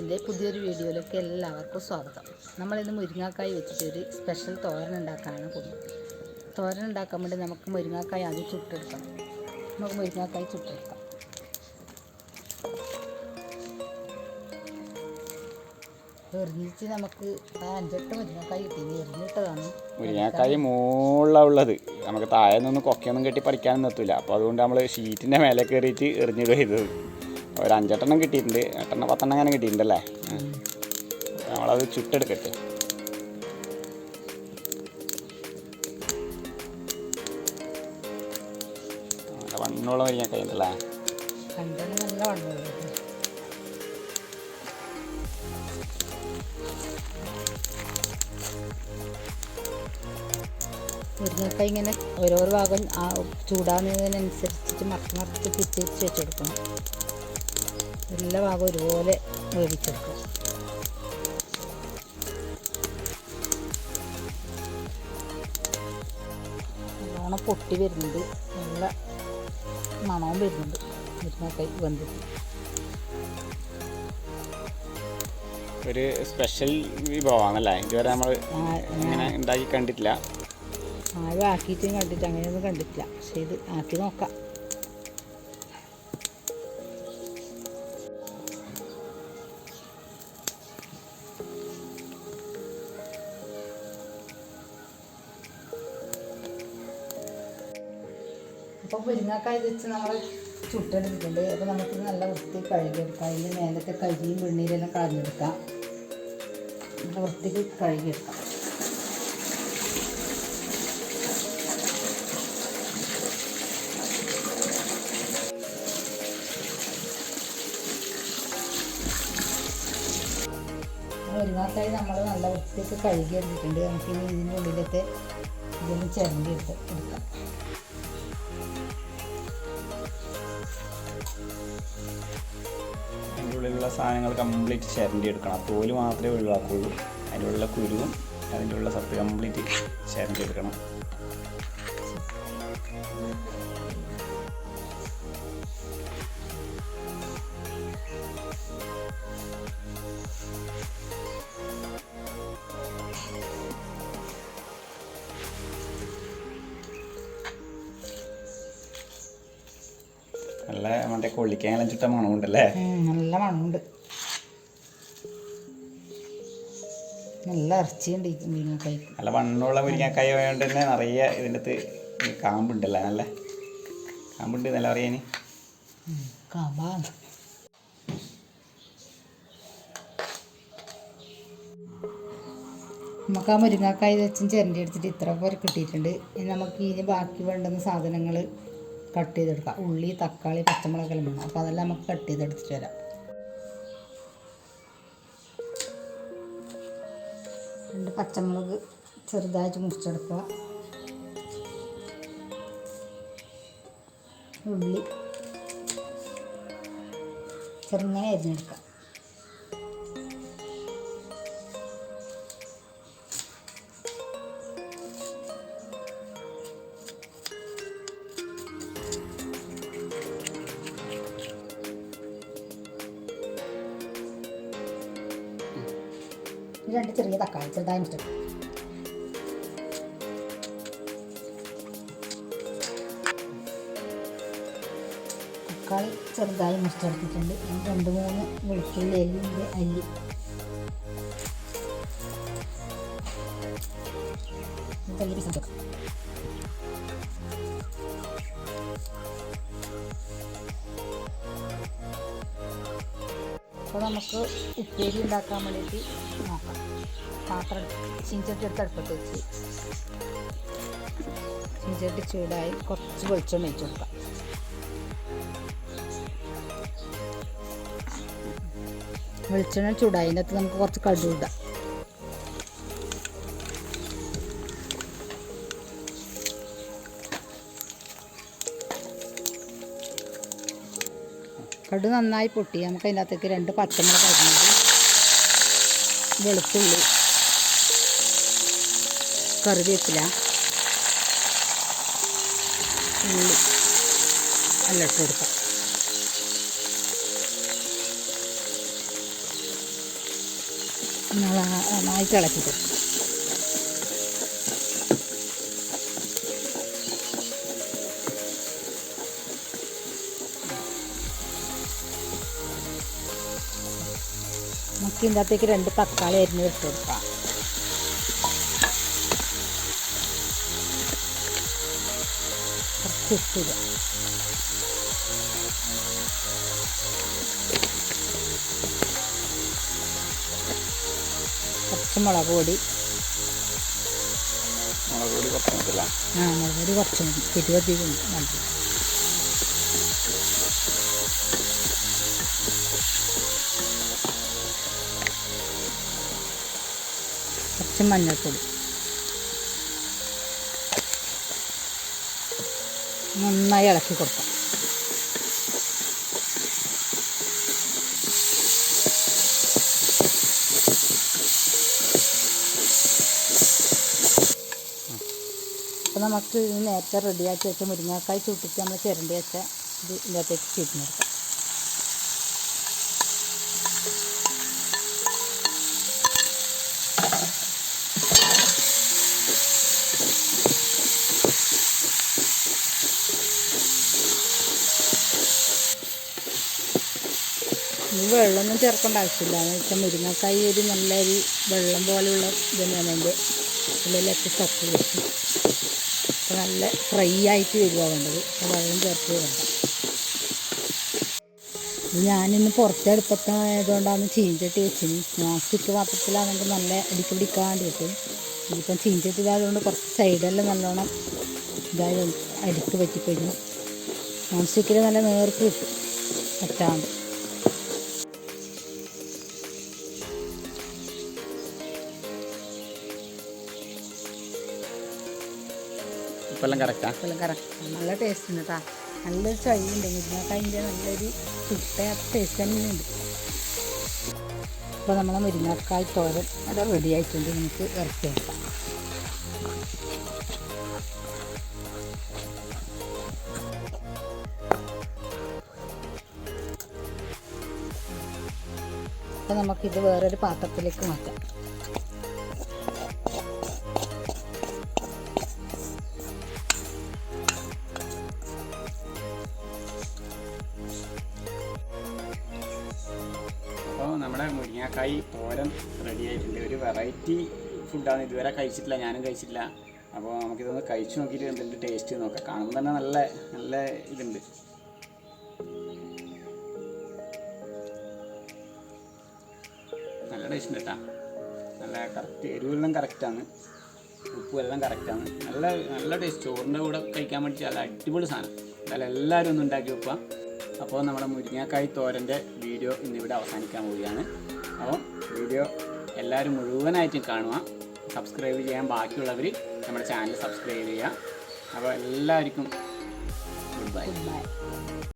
വ്ളോഗ്സിന്റെ പുതിയൊരു വീഡിയോയിലേക്ക് എല്ലാവർക്കും സ്വാഗതം. നമ്മളിന്ന് മുരിങ്ങാക്കായി വെച്ചിട്ട് ഒരു സ്പെഷ്യൽ തോരൻ ഉണ്ടാക്കാനാണ് പോകുന്നത്. തോരൻ ഉണ്ടാക്കാൻ വേണ്ടി നമുക്ക് മുരിങ്ങാക്കായി ആദ്യം ചുട്ടെടുക്കാം. നമുക്ക് മുരിങ്ങാക്കായി ചുട്ടെടുക്കാം. എറിഞ്ഞിട്ട് നമുക്ക് അഞ്ചെട്ട് മുരിങ്ങാക്കായി കിട്ടി. എറിഞ്ഞിട്ടതാണ് മുരിങ്ങക്കായി മുകളിലുള്ളത് നമുക്ക് താഴെ നിന്ന് കൊക്കയൊന്നും കെട്ടി പറിക്കാനും നിർത്തില്ല അപ്പോൾ അതുകൊണ്ട് നമ്മൾ ഷീറ്റിന്റെ മേലെ കയറിയിട്ട് എറിഞ്ഞിടുക ചെയ്തത്. ഒരു അഞ്ചെട്ടെണ്ണം കിട്ടിയിട്ടുണ്ട്. എട്ടെണ്ണം പത്തെണ്ണം അങ്ങനെ കിട്ടിയിട്ടുണ്ടല്ലേ. നമ്മളത് ചുട്ടെടുക്കട്ടെ. വണ്ണോളം വരിക കഴിഞ്ഞല്ലേ മുരിങ്ങക്ക ഇങ്ങനെ ഓരോരോ ഭാഗം ചൂടാകുന്നതിനനുസരിച്ചിട്ട് മറച്ച് മറച്ച് തിരിച്ച് വെച്ചെടുക്കണം. എല്ലാ ഭാഗവും ഒരുപോലെ വേവിച്ചെടുക്കും. നല്ലോണം പൊട്ടി വരുന്നുണ്ട്. നല്ല മണവും വരുന്നുണ്ട്. മുരിങ്ങക്കായ വെന്തിട്ട് ഒരു സ്പെഷ്യൽ വിഭവമാണല്ലേ? ഇതുവരെ നമ്മൾ അങ്ങനെ ഉണ്ടാക്കി കണ്ടിട്ടില്ല. ആരും ആക്കിയിട്ടും കണ്ടിട്ട് അങ്ങനെയൊന്നും കണ്ടിട്ടില്ല. പക്ഷേ ഇത് ആക്കി നോക്കാം. അപ്പോൾ മുരിങ്ങക്കായ വെച്ച് നമ്മൾ ചുട്ടെടുത്തിട്ടുണ്ട്. അപ്പോൾ നമുക്ക് നല്ല വൃത്തി കഴുകിയെടുക്കാം അതിൽ മേലത്തെ കരിയും വെണ്ണീരെല്ലാം കളഞ്ഞെടുക്കാം. നല്ല വൃത്തിക്ക് കഴുകിയെടുക്കാം. മുരിങ്ങാക്കായി നമ്മൾ നല്ല വൃത്തിക്ക് കഴുകി എടുത്തിട്ടുണ്ട് നമുക്ക് ഇനി ഇതിന്റെ ഉള്ളിലത്തെ ഇതൊന്ന് ചിരണ്ടി എടുക്കാം. ഉള്ളിലുള്ള സാധനങ്ങൾ കംപ്ലീറ്റ് ചിരണ്ടി എടുക്കണം തോൽ മാത്രമേ ഒഴിവാക്കുള്ളൂ അതിനുള്ള കുരുവും അതിന്റെ ഉള്ള സത്ത് കംപ്ലീറ്റ് ചിരണ്ടി എടുക്കണം നല്ല മറ്റേ കൊള്ളിക്കാനെല്ലാം ചുട്ട മണമുണ്ടല്ലേ? നല്ല മണമുണ്ട്. നല്ല ഇറച്ചിയുണ്ട് മുരിങ്ങാക്കായി നല്ല വണ്ണമുള്ള മുരിങ്ങക്കായ ആയതുകൊണ്ട് തന്നെ നിറയെ ഇതിന്റെ അകത്ത് കാമ്പുണ്ടല്ലേ നല്ല? കാമ്പുണ്ട് നല്ല അറിയാൻ കാമ്പാണ്. നമുക്ക് ആ മുരിങ്ങക്കായ വെച്ചും ചിരണ്ടി എടുത്തിട്ട് ഇത്ര പോലെ കിട്ടിയിട്ടുണ്ട്. ഇനി നമുക്ക് ഇനി ബാക്കി വേണ്ടുന്ന സാധനങ്ങൾ കട്ട് ചെയ്തെടുക്കാം. ഉള്ളി തക്കാളി പച്ചമുളകെല്ലാം വേണം അപ്പോൾ അതെല്ലാം നമുക്ക് കട്ട് ചെയ്തെടുത്തിട്ട് വരാം. രണ്ട് പച്ചമുളക് ചെറുതായിട്ട് മുറിച്ചെടുക്കുക. ഉള്ളി ചെറുങ്ങനെ അരിഞ്ഞെടുക്കാം രണ്ട് ചെറിയ തക്കാളി ചെറുതായി മുറിച്ചെടുക്കാം തക്കാളി ചെറുതായി മുറിച്ചെടുത്തിട്ടുണ്ട് ഇനി രണ്ട് മൂന്ന് വെളുത്തുള്ളി അല്ലിന്റെ അല്ലി അപ്പോൾ നമുക്ക് ഉപ്പേരി ഉണ്ടാക്കാൻ വേണ്ടിയിട്ട് നോക്കാം. പാത്രം ചീഞ്ചട്ടി എടുത്ത് അടുപ്പത്ത് വെച്ച്. ചീഞ്ചട്ടി ചൂടായി കുറച്ച് വെളിച്ചെണ്ണ വെച്ച് കൊടുക്കാം. വെളിച്ചെണ്ണ ചൂടായി അതിനകത്ത് നമുക്ക് കുറച്ച് കടുക് കടു നന്നായി പൊട്ടി. നമുക്ക് അതിനകത്തേക്ക് രണ്ട് പച്ചമുളക് അരിഞ്ഞത് വെളുത്തുള്ളി കറിവേപ്പില ഉള്ളി എല്ലാം ഇട്ട് കൊടുക്കാം. നന്നായി ഇളക്കി കൊടുക്കും. നമുക്ക് അകത്തേക്ക് രണ്ട് തക്കാളി അരിഞ്ഞ് ഇട്ട് കൊടുക്കാം. ഉപ്പിടുക കുറച്ച് മുളക് പൊടി. മുളക് പൊടി കുറച്ച് മതില്ല ആ മുളക് പൊടി കുറച്ച് മതി. ഇരുപധികം മതി. കുറച്ച് മഞ്ഞൾപ്പൊടി. നന്നായി ഇളക്കി കൊടുക്കാം. അപ്പോൾ നമുക്ക് നേരത്തെ റെഡിയാക്കി വെച്ച മുരിങ്ങാക്കായ് ചൂട്ടിച്ച് നമ്മൾ ചിരണ്ടി വെച്ച ഇത് ഇതിനകത്തേക്ക് ചീറ്റിനെടുക്കാം വെള്ളമൊന്നും ചേർക്കേണ്ട ആവശ്യമില്ല. എന്ന് വെച്ചാൽ മുരിങ്ങക്കായി ഒരു നല്ലൊരു വെള്ളം പോലെയുള്ള ഇത് തന്നെയാണ് അതിന്റെ ഉള്ളിലൊക്കെ തട്ടി വെച്ച് അപ്പോൾ നല്ല ഫ്രൈ ആയിട്ട് വരിക വേണ്ടത്. വെള്ളം ചേർത്ത് വേണ്ട. ഞാനിന്ന് പുറത്തെടുപ്പത്തായതുകൊണ്ടാണ് ചീഞ്ചട്ടി വെച്ചിന് നോൺ പാത്രത്തിലാണെങ്കിൽ നല്ല അടിക്ക് പിടിക്കാണ്ട് കിട്ടും. ഇതിപ്പം ചീഞ്ചട്ടിയിലായതുകൊണ്ട് കുറച്ച് സൈഡെല്ലാം നല്ലോണം ഇതായത് അടിക്ക് പറ്റിക്കഴിഞ്ഞു. നോൺ നല്ല നേർക്ക് കിട്ടും. പറ്റാണ്ട്. ഇപ്പം എല്ലാം കറക്റ്റാ എല്ലാം കറക്റ്റ് നല്ല ടേസ്റ്റ് ഉണ്ട് കേട്ടോ നല്ലൊരു ചൊയ്യുണ്ട് മുരിങ്ങക്കായന്റെ നല്ലൊരു ചുട്ടയാത്ത ടേസ്റ്റ് തന്നെയുണ്ട് അപ്പോൾ നമ്മളെ മുരിങ്ങക്കായ് തോരൻ അത് റെഡി ആയിട്ടുണ്ട്. നമുക്ക് ഇറക്കി അപ്പോൾ നമുക്കിത് വേറൊരു പാത്രത്തിലേക്ക് മാറ്റാം. നമ്മുടെ മുരിങ്ങാക്കായി തോരൻ റെഡി ആയിട്ടുണ്ട്. ഒരു വെറൈറ്റി ഫുഡാണ് ഇതുവരെ കഴിച്ചിട്ടില്ല ഞാനും കഴിച്ചിട്ടില്ല. അപ്പോൾ നമുക്കിതൊന്ന് കഴിച്ചു നോക്കിയിട്ട് എന്തെങ്കിലും ടേസ്റ്റ് നോക്കാം. കാണുമ്പോൾ തന്നെ നല്ല നല്ല ഇതുണ്ട്. നല്ല ടേസ്റ്റ് ഉണ്ട് കേട്ടോ. നല്ല കറക്റ്റ് എരിവെല്ലാം കറക്റ്റാണ് ഉപ്പ് എല്ലാം കറക്റ്റാണ് നല്ല നല്ല ടേസ്റ്റ് ചോറിന്റെ കൂടെ കഴിക്കാൻ വേണ്ടി നല്ല അടിപൊളി സാധനം. എന്തായാലും എല്ലാവരും ഒന്ന് ഉണ്ടാക്കി വെക്കുക അപ്പോൾ നമ്മുടെ മുരിങ്ങാക്കായ് തോരന്റെ വീഡിയോ ഇന്നിവിടെ അവസാനിക്കാൻ പോവുകയാണ്. അപ്പോൾ വീഡിയോ എല്ലാവരും മുഴുവനായിട്ടും കാണുക. സബ്സ്ക്രൈബ് ചെയ്യാൻ ബാക്കിയുള്ളവർ നമ്മുടെ ചാനൽ സബ്സ്ക്രൈബ് ചെയ്യുക. അപ്പോൾ എല്ലാവർക്കും ഗുഡ് ബൈ.